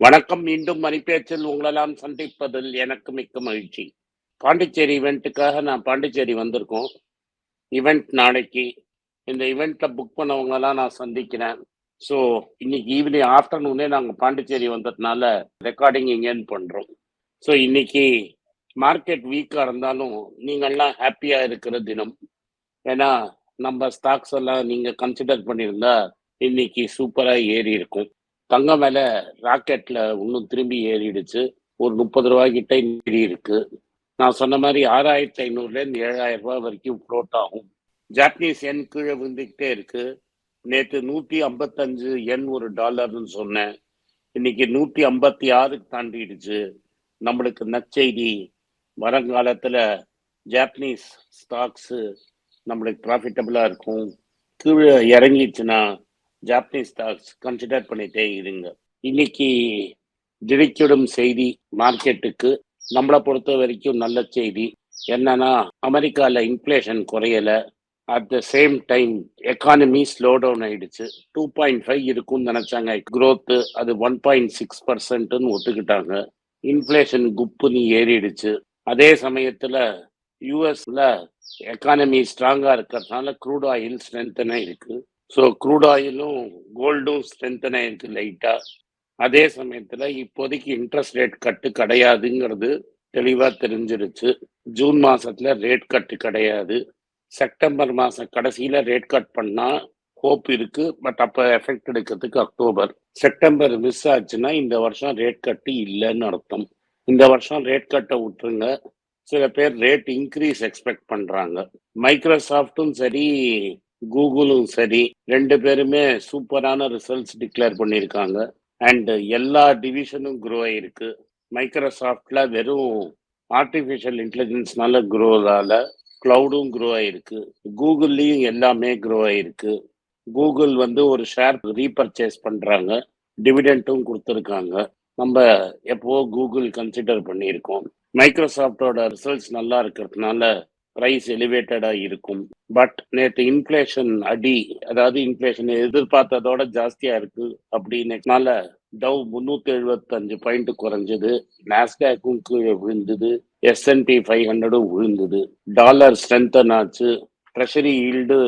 வணக்கம். மீண்டும் மணிப்பேச்சில் உங்களெல்லாம் சந்திப்பதில் எனக்கு மிக்க மகிழ்ச்சி. பாண்டிச்சேரி இவெண்ட்டுக்காக நான் பாண்டிச்சேரி வந்திருக்கோம். இவெண்ட் நாளைக்கு. இந்த ஈவென்ட்ல புக் பண்ணவங்கலாம் நான் சந்திக்கிறேன். ஸோ இன்னைக்கு ஈவினிங் ஆஃப்டர்நூனே நாங்கள் பாண்டிச்சேரி வந்ததுனால ரெக்கார்டிங் இங்கேன்னு பண்ணுறோம் ஸோ இன்னைக்கு மார்க்கெட் வீக்காக இருந்தாலும் நீங்கள்லாம் ஹாப்பியாக இருக்கிற தினம். ஏன்னா நம்ம ஸ்டாக்ஸ் எல்லாம் நீங்க கன்சிடர் பண்ணியிருந்தா இன்னைக்கு சூப்பராக ஏறி இருக்கும். தங்கம் விலை ராக்கெட்ல இன்னும் திரும்பி ஏறிடுச்சு. ஒரு ரூ. 30 கிட்ட ஏறி இருக்கு. நான் சொன்ன மாதிரி ஆறாயிரத்தி ஐநூறுலேருந்து ஏழாயிரம் ரூபாய் வரைக்கும் ஃப்ளோட் ஆகும். ஜாப்பனீஸ் எண் கீழே விழுந்துகிட்டே இருக்கு. நேத்து 155 யென் ஒரு டாலர்னு சொன்னேன். இன்னைக்கு 156க்கு தாண்டிடுச்சு. நம்மளுக்கு நற்செய்தி வருங்காலத்தில் ஜாப்பனீஸ் ஸ்டாக்ஸு நம்மளுக்கு ப்ராஃபிட்டபுளாக இருக்கும். கீழே இறங்கிச்சுன்னா ஜாப்பனீஸ் ஸ்டாக்ஸ் கன்சிடர் பண்ணிட்டே இருங்க. இன்னைக்கு திடுக்கிடும் செய்தி மார்க்கெட்டுக்கு. நம்மள பொறுத்த வரைக்கும் நல்ல செய்தி. என்னன்னா அமெரிக்காவில் inflation குறையலை at the same time economy slow down ஆயிடுச்சு. 2.5 இருக்கும்னு நினைச்சாங்க க்ரோத்து அது ஒன் பாயிண்ட் சிக்ஸ் பர்சன்ட்னு ஒத்துக்கிட்டாங்க. இன்ஃப்ளேஷன் குப்புன்னு ஏறிடுச்சு. அதே சமயத்தில் யூஎஸ்ல எக்கானமி ஸ்ட்ராங்காக இருக்கிறதுனால க்ரூட் ஆயில் ஸ்ட்ரென்தன் இருக்குது ஸோ க்ரூட் ஆயிலும், கோல்டும் ஸ்ட்ரென்தன் ஆயிருக்கு லைட்டா. அதே சமயத்துல இப்போதைக்கு இன்ட்ரெஸ்ட் ரேட் கட்டு கிடையாதுங்கிறது தெளிவா தெரிஞ்சிருச்சு. ஜூன் மாசத்துல ரேட் கட்டு கிடையாது. செப்டம்பர் மாதம் கடைசியில ரேட் கட் பண்ணா ஹோப் இருக்கு. பட் அப்ப எஃபெக்ட் எடுக்கிறதுக்கு அக்டோபர். செப்டம்பர் மிஸ் ஆச்சுன்னா இந்த வருஷம் ரேட் கட்டு இல்லைன்னு அர்த்தம். இந்த வருஷம் ரேட் கட்டை விட்டுருங்க. சில பேர் ரேட் இன்க்ரீஸ் எக்ஸ்பெக்ட் பண்றாங்க. மைக்ரோசாஃப்ட்டும் சரி, கூகுளும் சரி ரெண்டு பேருமே சூப்பரான ரிசல்ட்ஸ் டிக்ளேர் பண்ணியிருக்காங்க. அண்ட் எல்லா டிவிஷனும் குரோ ஆயிருக்கு. மைக்ரோசாஃப்ட்ல வெறும் ஆர்டிஃபிஷியல் இன்டெலிஜென்ஸ்னால குரோ கிளவுடும் குரோ ஆயிருக்கு. கூகுள்லயும் எல்லாமே குரோ ஆயிருக்கு. கூகுள் வந்து ஒரு ஷேர் ரீபர்ச்சேஸ் பண்றாங்க. டிவிடெண்ட்டும் கொடுத்துருக்காங்க நம்ம எப்போ கூகுள் கன்சிடர் பண்ணியிருக்கோம். மைக்ரோசாஃப்ட்டோட ரிசல்ட்ஸ் நல்லா இருக்கிறதுனால பிரைஸ் எலிவேட்டடா இருக்கும். பட் நேற்று இன்ஃப்ளேஷன் அடி அதாவது இன்ஃப்ளேஷன் எதிர்பார்த்ததோட ஜாஸ்தியா இருக்கு அப்படின்னனால டவ் 375 பாயிண்ட் குறைஞ்சது. நாஸ்டாக்கும் கீழே விழுந்தது. எஸ்என்டி ஃபைவ் ஹண்ட்ரடும் விழுந்தது. டாலர் ஸ்ட்ரென்தன் ஆச்சு. ட்ரெஷரி ஈல்டு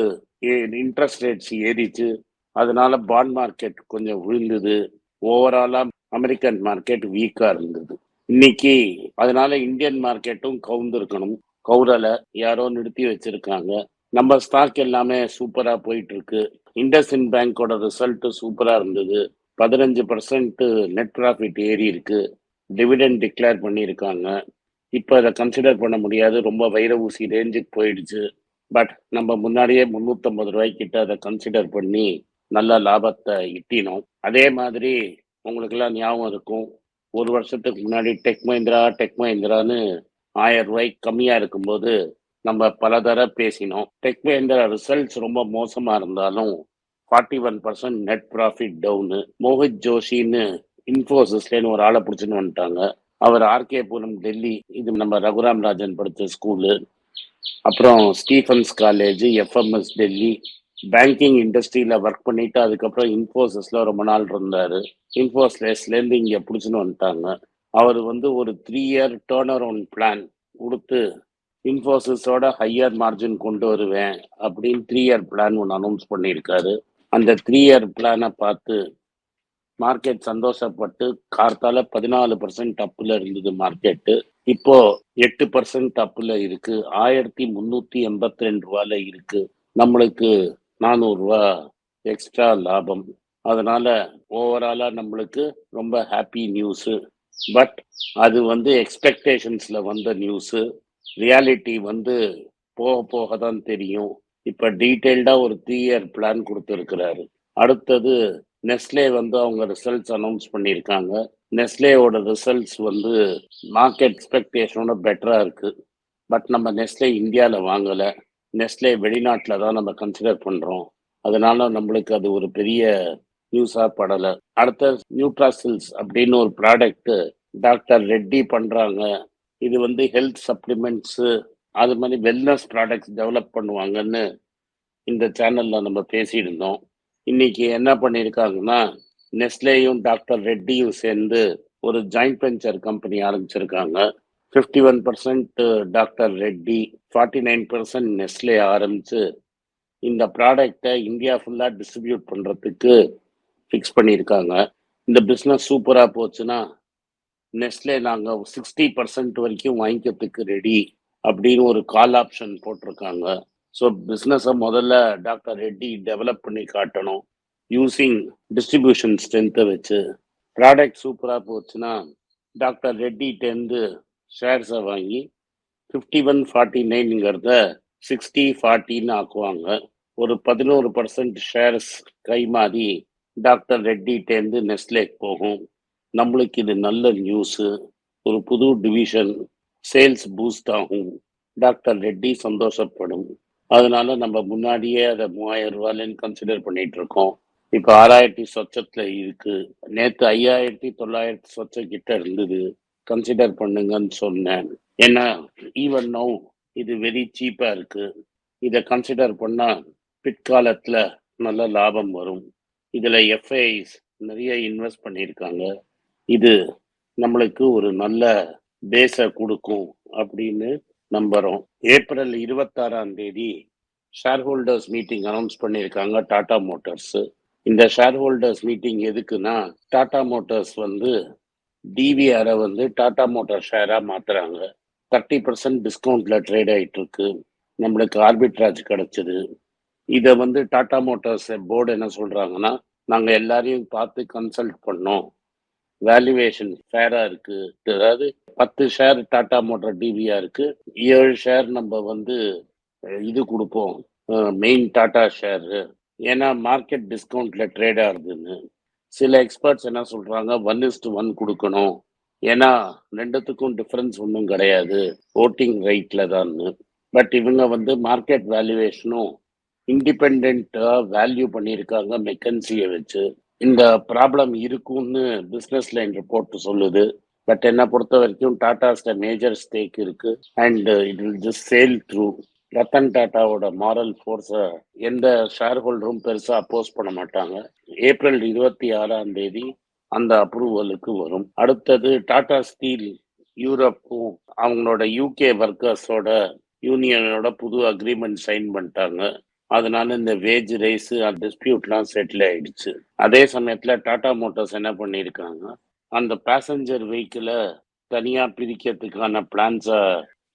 இன்ட்ரெஸ்ட் ரேட்ஸ் ஏறிச்சு. அதனால பாண்ட் மார்க்கெட் கொஞ்சம் விழுந்தது. ஓவராலா அமெரிக்கன் மார்க்கெட் வீக்கா இருந்தது. இன்னைக்கு அதனால இந்தியன் மார்க்கெட்டும் கவுந்திருக்கணும். கௌரலை யாரோ நிறுத்தி வச்சிருக்காங்க. நம்ம ஸ்டாக் எல்லாமே சூப்பரா போயிட்டு இருக்கு. இண்டஸ்இன் பேங்கோட ரிசல்ட் சூப்பரா இருந்தது. 15% நெட் ப்ராஃபிட் ஏறி இருக்கு. டிவிடெண்ட் டிக்ளேர் பண்ணியிருக்காங்க. இப்போ அதை கன்சிடர் பண்ண முடியாது. ரொம்ப வைர ஊசி ரேஞ்சுக்கு போயிடுச்சு. பட் நம்ம முன்னாடியே முந்நூற்றம்பது ரூபாய்க்கிட்ட அதை கன்சிடர் பண்ணி நல்ல லாபத்தை இட்டினோம் அதே மாதிரி உங்களுக்கெல்லாம் ஞாபகம் இருக்கும். ஒரு வருஷத்துக்கு முன்னாடி டெக் மஹிந்திரா, டெக் மஹிந்திரான்னு ஆயிரம் ரூபாய்க்கு கம்மியா இருக்கும்போது நம்ம பல தடவை பேசினோம். டெக் மஹிந்திரா ரிசல்ட்ஸ் ரொம்ப மோசமா இருந்தாலும் 41% நெட் ப்ராஃபிட் டவுனு. மோஹித் ஜோஷின்னு இன்ஃபோசிஸ்லேன்னு ஒரு ஆள பிடிச்சின்னு வந்துட்டாங்க. அவர் ஆர்கே புரம் டெல்லி. இது நம்ம ரகுராம் ராஜன் படிச்ச ஸ்கூலு. அப்புறம் Stephen's college, F M S Delhi. Banking இண்டஸ்ட்ரியில ஒர்க் பண்ணிட்டு அதுக்கப்புறம் இன்ஃபோசிஸ்ல ரொம்ப நாள் இருந்தாரு. இன்ஃபோசிஸ்லேருந்து இங்க பிடிச்சின்னு வந்துட்டாங்க. அவர் வந்து ஒரு three year turn around plan கொடுத்து இன்ஃபோசிஸோட ஹையர் மார்ஜின் கொண்டு வருவேன் அப்படின்னு த்ரீ இயர் பிளான் ஒன்று அனௌன்ஸ் பண்ணியிருக்காரு. அந்த த்ரீ இயர் பிளானை பார்த்து மார்க்கெட் சந்தோஷப்பட்டு கார்த்தால 14% அப்ல இருந்தது மார்க்கெட்டு. இப்போ 8% அப்ல இருக்கு. ரூ. 1382ல இருக்கு. நம்மளுக்கு நானூறுரூவா எக்ஸ்ட்ரா லாபம். அதனால ஓவராலா நம்மளுக்கு ரொம்ப ஹாப்பி நியூஸ். பட் அது வந்து எக்ஸ்பெக்டேஷன்ஸ்ல வந்த நியூஸ். ரியாலிட்டி வந்து போக போக தான் தெரியும். இப்ப டீட்டெயில்டா ஒரு த்ரீ இயர் பிளான் கொடுத்துருக்கிறாரு அடுத்தது நெஸ்லே வந்து அவங்க ரிசல்ட்ஸ் அனௌன்ஸ் பண்ணியிருக்காங்க நெஸ்லேயோட ரிசல்ட்ஸ் வந்து மார்க்கெட் எக்ஸ்பெக்டேஷனோட பெட்டரா இருக்கு பட் நம்ம நெஸ்லே இந்தியாவில் வாங்கலை நெஸ்லே வெளிநாட்டில் தான் நம்ம கன்சிடர் பண்ணுறோம் அதனால நம்மளுக்கு அது ஒரு பெரிய நியூஸாக படலை. அடுத்த நியூட்ராசில்ஸ் அப்படின்னு ஒரு ப்ராடக்ட் டாக்டர் ரெட்டி பண்ணுறாங்க இது வந்து ஹெல்த் சப்ளிமெண்ட்ஸு அது மாதிரி வெல்னஸ் ப்ராடக்ட்ஸ் டெவலப் பண்ணுவாங்கன்னு இந்த சேனலில் நம்ம பேசியிருந்தோம் இன்னைக்கு என்ன பண்ணியிருக்காங்கன்னா நெஸ்லேயும் டாக்டர் ரெட்டியும் சேர்ந்து ஒரு ஜாயிண்ட் வெஞ்சர் கம்பெனி ஆரம்பிச்சிருக்காங்க. Fifty one percent doctor Reddy forty nine percent Nestle ஆரம்பிச்சு இந்த ப்ராடக்டை இந்தியா ஃபுல்லாக டிஸ்ட்ரிபியூட் பண்ணுறதுக்கு ஃபிக்ஸ் பண்ணியிருக்காங்க. இந்த பிஸ்னஸ் சூப்பராக போச்சுன்னா நெஸ்ட்லே நாங்கள் சிக்ஸ்டி பர்சன்ட் வரைக்கும் வாங்கிக்கிறதுக்கு ரெடி அப்படின்னு ஒரு கால் ஆப்ஷன் போட்டிருக்காங்க. ஸோ பிஸ்னஸை முதல்ல டாக்டர் ரெட்டி டெவலப் பண்ணி காட்டணும். யூஸிங் டிஸ்ட்ரிபியூஷன் ஸ்ட்ரென்த்தை வச்சு. ப்ராடக்ட் சூப்பராக போச்சுன்னா டாக்டர் ரெட்டிகிட்டேருந்து ஷேர்ஸை வாங்கி ஃபிஃப்டி ஒன் ஃபார்ட்டி நைனுங்கிறத சிக்ஸ்டி ஃபார்ட்டின்னு ஆக்குவாங்க. ஒரு பதினோரு பர்சன்ட் ஷேர்ஸ் கை மாறி டாக்டர் ரெட்டிகிட்டேருந்து நெஸ்லேக் போகும். நம்மளுக்கு இது நல்ல நியூஸு ஒரு புது டிவிஷன் சேல்ஸ் பூஸ்ட் ஆகும். டாக்டர் ரெட்டி சந்தோஷப்படும். அதனால நம்ம முன்னாடியே அதை மூவாயிரம் ரூபாயிலன்னு கன்சிடர் பண்ணிட்டு இருக்கோம் இப்போ ஆறாயிரத்தி சொச்சத்துல இருக்கு. நேற்று ஐயாயிரத்தி தொள்ளாயிரத்தி சொச்ச கிட்ட இருந்தது. கன்சிடர் பண்ணுங்கன்னு சொன்னேன். ஏன்னா ஈவன் நோ இது வெரி சீப்பா இருக்கு. இதை கன்சிடர் பண்ணா பிற்காலத்துல நல்ல லாபம் வரும். இதுல எஃப்ஐஸ் நிறைய இன்வெஸ்ட் பண்ணியிருக்காங்க. இது நம்மளுக்கு ஒரு நல்ல பேஸை கொடுக்கும் அப்படின்னு நம்புறோம். ஏப்ரல் இருபத்தாறாம் தேதி ஷேர் ஹோல்டர்ஸ் மீட்டிங் அனௌன்ஸ் பண்ணியிருக்காங்க டாடா மோட்டார்ஸ் இந்த ஷேர் ஹோல்டர்ஸ் மீட்டிங் எதுக்குன்னா டாடா மோட்டார்ஸ் வந்து டிவிஆரை வந்து டாடா மோட்டார் ஷேராக மாத்துறாங்க. தேர்ட்டி பர்சன்ட் டிஸ்கவுண்ட்ல ட்ரேட் ஆயிட்டு இருக்கு. நம்மளுக்கு ஆர்பிட்ராஜ் கிடைச்சது. இதை வந்து டாடா மோட்டார்ஸ் போர்டு என்ன சொல்றாங்கன்னா நாங்க எல்லாரையும் பார்த்து கன்சல்ட் பண்ணோம். வேல்யூவேஷன் ஃபேரா இருக்கு. அதாவது பத்து ஷேர் டாடா மோட்டார் டிவியா இருக்கு. ஏழு ஷேர் நம்ம வந்து இது கொடுப்போம். மெயின் டாடா ஷேர் ஏன்னா மார்க்கெட் டிஸ்கவுண்ட்ல ட்ரேட் ஆகுதுன்னு. சில எக்ஸ்பர்ட்ஸ் என்ன சொல்றாங்க ஒன் இஸ் டு ஒன் கொடுக்கணும். ஏன்னா ரெண்டுத்துக்கும் டிஃபரன்ஸ் ஒன்றும் கிடையாது. ஓட்டிங் ரைட்ல தான் பட் இவங்க வந்து மார்க்கெட் வேல்யூவேஷனும் இண்டிபெண்ட்டாக வேல்யூ பண்ணியிருக்காங்க மெக்கன்சியை வச்சு. இந்த ப்ராப்ளம் இருக்கும்னு பிஸ்னஸ் லைன் ரிப்போர்ட் சொல்லுது. பட் என்னை பொறுத்த வரைக்கும் டாடாஸ்ட மேஜர் ஸ்டேக் இருக்கு. And it will just sail through Ratan டாட்டாவோட moral ஃபோர்ஸை எந்த ஷேர் ஹோல்டரும் பெருசாக அப்போஸ் பண்ண மாட்டாங்க. ஏப்ரல் இருபத்தி ஆறாம் தேதி அந்த அப்ரூவலுக்கு வரும். அடுத்தது டாடா ஸ்டீல் யூரோப்பும் அவங்களோட யூகே ஒர்க்கர்ஸோட யூனியனோட புது அக்ரிமெண்ட் சைன் பண்ணிட்டாங்க. அதனால இந்த வேஜ் ரைஸ் டிஸ்பியூட்லாம் செட்டில் ஆயிடுச்சு. அதே சமயத்துல டாடா மோட்டார்ஸ் என்ன பண்ணியிருக்காங்க? அந்த பேசஞ்சர் வெஹிக்கிளை தனியா பிரிக்கிறதுக்கான பிளான்ஸை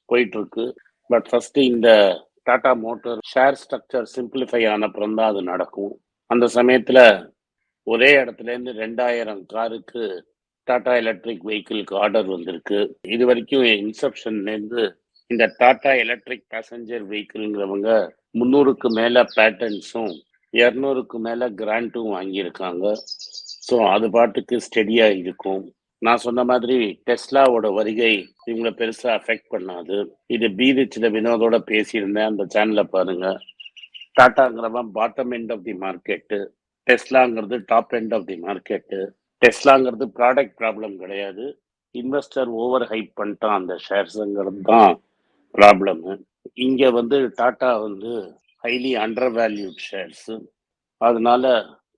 போயிட்டுருக்கு. பட் ஃபஸ்ட்டு இந்த Tata motor share structure simplify ஆனப்புறம் தான் அது நடக்கும். அந்த சமயத்துல ஒரே இடத்துல இருந்து ரெண்டாயிரம் காருக்கு டாடா எலக்ட்ரிக் வெஹிக்கிளுக்கு ஆர்டர் வந்திருக்கு. இது வரைக்கும் இன்செப்ஷன்லேருந்து இந்த டாடா எலக்ட்ரிக் பேசஞ்சர் வெஹிக்கிள்ங்கிறவங்க முந்நூறுக்கு மேல பேட்டன்ஸும் இரநூறுக்கு மேல கிராண்டும் வாங்கியிருக்காங்க. ஸோ அது பாட்டுக்கு ஸ்டெடியா இருக்கும். நான் சொன்ன மாதிரி டெஸ்லாவோட வருகை இவங்களை பெருசா அஃபெக்ட் பண்ணாது. இது பீரிச்சில் வினோதோட பேசியிருந்தேன். அந்த சேனலை பாருங்க. டாட்டாங்கிறவன் bottom end of the market டெஸ்லாங்கிறது top end of the market டெஸ்லாங்கிறது product problem கிடையாது. இன்வெஸ்டர் ஓவர் ஹைப் பண்ணிட்டான் அந்த ஷேர்ஸுங்கிறது தான் ப்ராப்ளமு இங்கே வந்து டாட்டா வந்து ஹைலி அண்டர் வேல்யூட் ஷேர்ஸு அதனால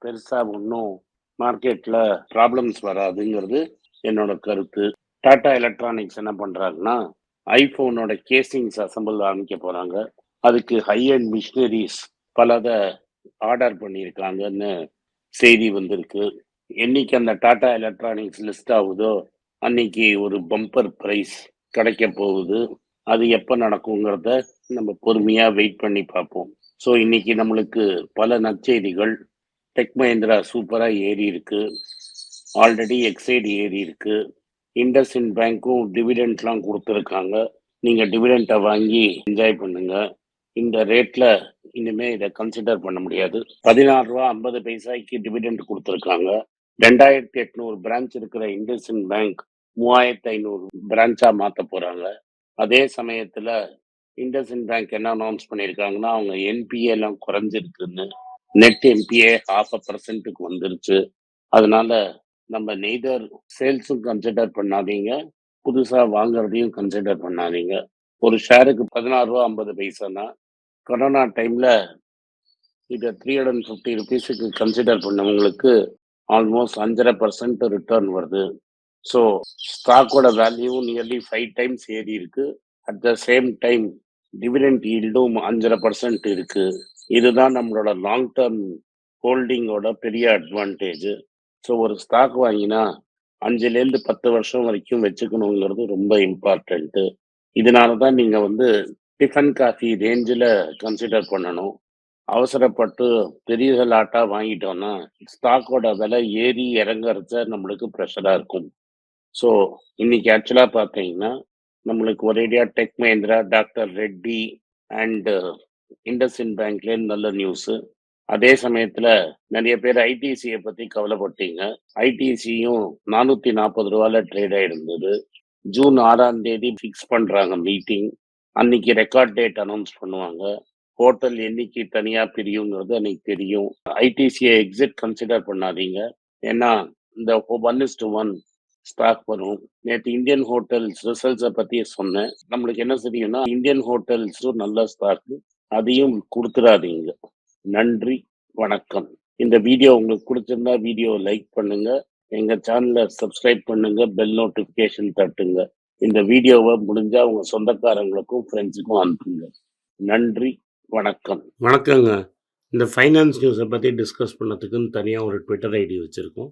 பெருசாக ஒன்றும் மார்க்கெட்டில் ப்ராப்ளம்ஸ் வராதுங்கிறது என்னோட கருத்து. டாடா எலக்ட்ரானிக்ஸ் என்ன பண்ணுறாங்கன்னா ஐஃபோனோட கேசிங்ஸ் அசம்பிள் ஆரம்பிக்க போகிறாங்க அதுக்கு ஹை அண்ட் மிஷினரிஸ் பலதை ஆர்டர் பண்ணியிருக்காங்கன்னு செய்தி வந்திருக்கு. என்னைக்கு அந்த டாடா எலக்ட்ரானிக்ஸ் லிஸ்ட் ஆகுதோ அன்னைக்கு ஒரு பம்பர் ப்ரைஸ் கிடைக்க போகுது. அது எப்போ நடக்குங்கிறத நம்ம பொறுமையாக வெயிட் பண்ணி பார்ப்போம். ஸோ இன்னைக்கு நம்மளுக்கு பல நற்செய்திகள். டெக் மஹிந்திரா சூப்பராக ஏறி இருக்கு. ஆல்ரெடி எக்ஸைடு ஏறி இருக்கு. இண்டஸ்இன் பேங்க்கும் டிவிடெண்ட்லாம் கொடுத்துருக்காங்க. நீங்கள் டிவிடெண்ட்டை வாங்கி என்ஜாய் பண்ணுங்க. இந்த ரேட்டில் இனிமே இதை கன்சிடர் பண்ண முடியாது. பதினாறு ரூபா ஐம்பது பைசாய்க்கு டிவிடெண்ட் கொடுத்துருக்காங்க. ரெண்டாயிரத்தி எட்நூறு பிரான்ச் இருக்கிற இண்டஸ்இன் பேங்க் மூவாயிரத்தி ஐநூறு பிரான்ச்சா மாத்த போறாங்க. அதே சமயத்துல இண்டஸ்இன் பேங்க் என்ன அனௌன்ஸ் பண்ணியிருக்காங்கன்னா அவங்க என்பிஏ எல்லாம் குறைஞ்சிருக்குன்னு. நெட் என்பிஏ ஹாஃப் அ பர்சன்ட்டுக்கு வந்துருச்சு. அதனால நம்ம நெய்தர் சேல்ஸும் கன்சிடர் பண்ணாதீங்க. புதுசா வாங்குறதையும் கன்சிடர் பண்ணாதீங்க. ஒரு ஷேருக்கு பதினாறு ரூபா ஐம்பது பைசானா கொரோனா டைம்ல இதை த்ரீ ஹண்ட்ரட் அண்ட் ஃபிஃப்டி ருபீஸுக்கு கன்சிடர் பண்ணவங்களுக்கு ஆல்மோஸ்ட் அஞ்சரை பர்சன்ட் ரிட்டர்ன் வருது. ஸோ ஸ்டாக்கோட வேல்யூ நியர்லி ஃபைவ் டைம்ஸ் ஏறி இருக்கு. At the same time dividend ஈல்டும் அஞ்சரை பர்சன்ட் இருக்கு. இதுதான் நம்மளோட லாங் டேர்ம் ஹோல்டிங்கோட பெரிய அட்வான்டேஜ் ஸோ ஒரு ஸ்டாக் வாங்கினா அஞ்சுலேருந்து பத்து வருஷம் வரைக்கும் வச்சுக்கணுங்கிறது ரொம்ப இம்பார்ட்டண்ட்டு இதனால தான் நீங்கள் வந்து டிஃபன் காஃபி ரேஞ்சில் கன்சிடர் பண்ணணும். அவசரப்பட்டு பெரிய லாட்டா வாங்கிட்டோம்னா ஸ்டாக்கோட விலை ஏறி இறங்குறத நம்மளுக்கு ப்ரெஷராக இருக்கும். ஸோ இன்னைக்கு ஆக்சுவலாக பார்த்தீங்கன்னா நம்மளுக்கு ஒரேடியா Tech Mahindra doctor Reddy and IndusInd பேங்க்லேருந்து நல்ல நியூஸு அதே சமயத்துல நிறைய பேர் ஐடிசியை பத்தி கவலைப்பட்டீங்க. ஐடிசியும் நானூத்தி நாற்பது ரூபால ட்ரேட் ஆயிருந்தது. ஜூன் ஆறாம் தேதி ஃபிக்ஸ் பண்றாங்க மீட்டிங் அன்னைக்கு ரெக்கார்ட் டேட் அனௌன்ஸ் பண்ணுவாங்க. ஹோட்டல் என்னைக்கு தனியா பிரியுங்கிறது அன்னைக்கு தெரியும். ஐடிசியை எக்ஸிட் கன்சிடர் பண்ணாதீங்க. ஏன்னா இந்த one is to one stock வரும். நேற்று இந்தியன் ஹோட்டல்ஸ் ரிசல்ட்ஸை பற்றி சொன்னேன். நம்மளுக்கு என்ன தெரியும்னா இந்தியன் ஹோட்டல்ஸும் நல்ல ஸ்டாக்கு அதையும் கொடுத்துடாதீங்க நன்றி வணக்கம். இந்த வீடியோ உங்களுக்கு பிடிச்சிருந்தா வீடியோ லைக் பண்ணுங்க. எங்க சேனலை சப்ஸ்கிரைப் பண்ணுங்க. பெல் நோட்டிஃபிகேஷன் தட்டுங்க. இந்த வீடியோவை முடிஞ்சா உங்க சொந்தக்காரங்களுக்கும் ஃப்ரெண்ட்ஸுக்கும் அனுப்புங்க. நன்றி வணக்கம். வணக்கங்க. இந்த ஃபைனான்ஸ் நியூஸை பற்றி டிஸ்கஸ் பண்ணதுக்குன்னு தனியாக ஒரு ட்விட்டர் ஐடி வச்சுருக்கோம்.